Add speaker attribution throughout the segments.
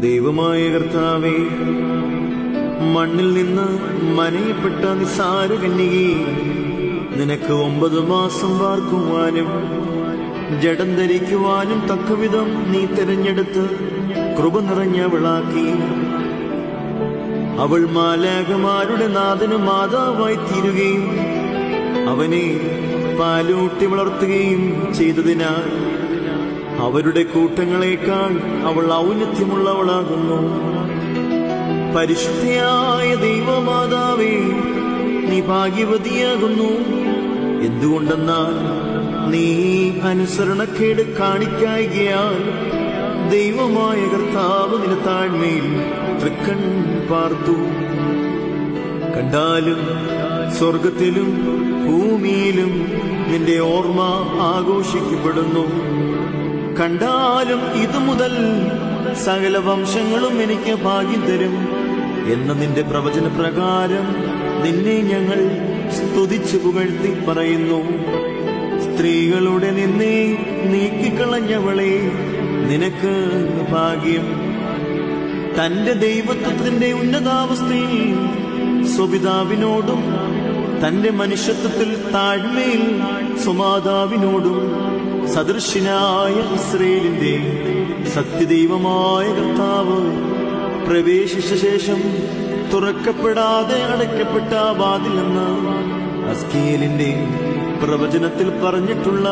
Speaker 1: ദൈവമായ കർത്താവേ മണ്ണിൽ നിന്ന് മനയപ്പെട്ട നിസാര കന്യകി നിനക്ക് ഒമ്പത് മാസം വാർക്കുവാനും ജഡം ധരിക്കുവാനും തക്കവിധം നീ തിരഞ്ഞെടുത്ത് കൃപ നിറഞ്ഞവളാക്കി. അവൾ മാലാകമാരുടെ നാഥന് മാതാവായി തീരുകയും അവനെ പാലൂട്ടി വളർത്തുകയും ചെയ്തതിനാൽ അവരുടെ കൂട്ടങ്ങളെക്കാൾ അവൾ ഔന്നത്യമുള്ളവളാകുന്നു. പരിശുദ്ധയായ ദൈവമാതാവേ നീ ഭാഗ്യവതിയാകുന്നു. എന്തുകൊണ്ടെന്നാൽ നീ അനുസരണക്കേട് കാണിക്കായികയാൽ ദൈവമായ കർത്താവ് നില താഴ്മയിൽ തൃക്കൺ പാർത്തു. കണ്ടാലും സ്വർഗത്തിലും ഭൂമിയിലും നിന്റെ ഓർമ്മ ആഘോഷിക്കപ്പെടുന്നു. കണ്ടാലും ഇതു മുതൽ സകല വംശങ്ങളും എനിക്ക് ഭാഗ്യം തരും എന്ന നിന്റെ പ്രവചന പ്രകാരം നിന്നെ ഞങ്ങൾ സ്തുതിച്ചു പുകഴ്ത്തി പറയുന്നു. സ്ത്രീകളുടെ നിന്നെ നീക്കിക്കളഞ്ഞവളെ നിനക്ക് ഭാഗ്യം. തന്റെ ദൈവത്വത്തിന്റെ ഉന്നതാവസ്ഥയിൽ സ്വപിതാവിനോടും തന്റെ മനുഷ്യത്വത്തിൽ താഴ്മയിൽ സ്വമാതാവിനോടും സദൃശനായ ഇസ്രയേലിന്റെ സത്യദൈവമായ കർത്താവ് പ്രവേശിച്ച ശേഷം തുറക്കപ്പെടാതെ അടയ്ക്കപ്പെട്ട വാതിലെന്ന് അസ്കേലിന്റെ പ്രവചനത്തിൽ പറഞ്ഞിട്ടുള്ള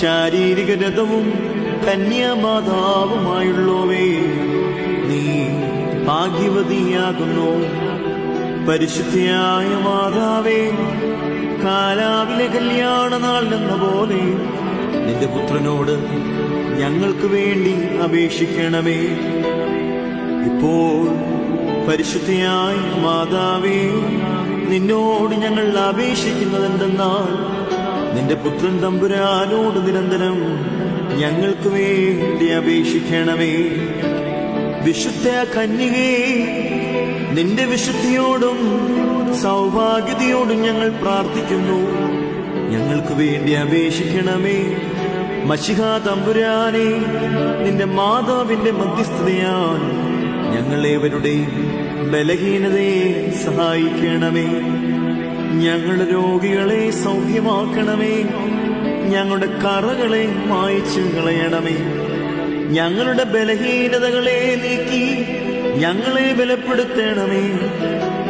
Speaker 1: ശാരീരിക രഥവും കന്യാമാതാവുമായുള്ളവേ നീ ഭാഗ്യവതിയാകുന്നു. പരിശുദ്ധിയായ മാതാവേ കാലാവിലെ കല്യാണ നാൾ എന്ന പോലെ നിന്റെ പുത്രനോട് ഞങ്ങൾക്ക് വേണ്ടി അപേക്ഷിക്കണമേ. ഇപ്പോൾ പരിശുദ്ധിയായ മാതാവേ നിന്നോട് ഞങ്ങൾ അപേക്ഷിക്കുന്നത് എന്തെന്നാൽ നിന്റെ പുത്രൻ തമ്പുരാനോട് നിരന്തരം ഞങ്ങൾക്ക് വേണ്ടി അപേക്ഷിക്കണമേ. വിശുദ്ധ കന്യകേ നിന്റെ വിശുദ്ധിയോടും സൗഭാഗ്യതയോടും ഞങ്ങൾ പ്രാർത്ഥിക്കുന്നു. ഞങ്ങൾക്ക് വേണ്ടി അപേക്ഷിക്കണമേ. മഷിഹ തമ്പുരാനെ നിന്റെ മാതാവിന്റെ മധ്യസ്ഥതയാൽ ഞങ്ങളേവരുടെ ബലഹീനതയെ സഹായിക്കണമേ. ഞങ്ങളുടെ രോഗികളെ സൗഖ്യമാക്കണമേ. ഞങ്ങളുടെ കറകളെ മായ്ച്ചു കളയണമേ. ഞങ്ങളുടെ ബലഹീനതകളെ നീക്കി ഞങ്ങളെ ബലപ്പെടുത്തണമേ.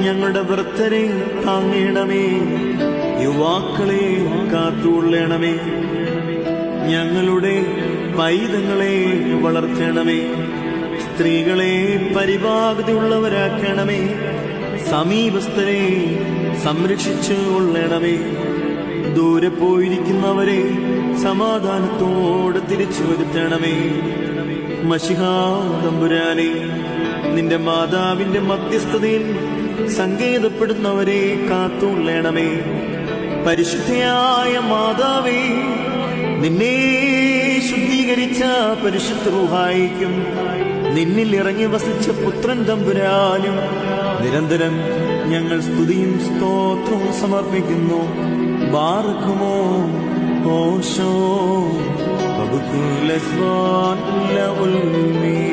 Speaker 1: ഞങ്ങളുടെ വൃദ്ധരെ താങ്ങണമേ. യുവാക്കളെ കാത്തുകൊള്ളണമേ. ഞങ്ങളുടെ പൈതങ്ങളെ വളർത്തണമേ. സ്ത്രീകളെ പരിപാകതയുള്ളവരാക്കണമേ. സമീപസ്ഥരെ സംരക്ഷിച്ചു കൊള്ളണമേ. ദൂരെ പോയിരിക്കുന്നവരെ സമാധാനത്തോടെ തിരിച്ചു വരുത്തണമേ. മഷിഹാ തമ്പുരാനെ നിന്റെ മാതാവിന്റെ മധ്യസ്ഥതയിൽ സങ്കേതപ്പെടുന്നവരെ കാത്തുള്ളേണമേ. പരിശുദ്ധയായ മാതാവേ നിന്നെ ശുദ്ധീകരിച്ച പരിശുദ്ധ റുഹായിക്കും നിന്നിൽ ഇറങ്ങി വസിച്ച പുത്രൻ തമ്പുരാനും നിരന്തരം ഞങ്ങൾ സ്തുതിയും സ്തോത്രവും സമർപ്പിക്കുന്നു. ബാർക്കുമോ ഓശോ. ബബുക്കുലസ്വാൻ ഉൽമീ.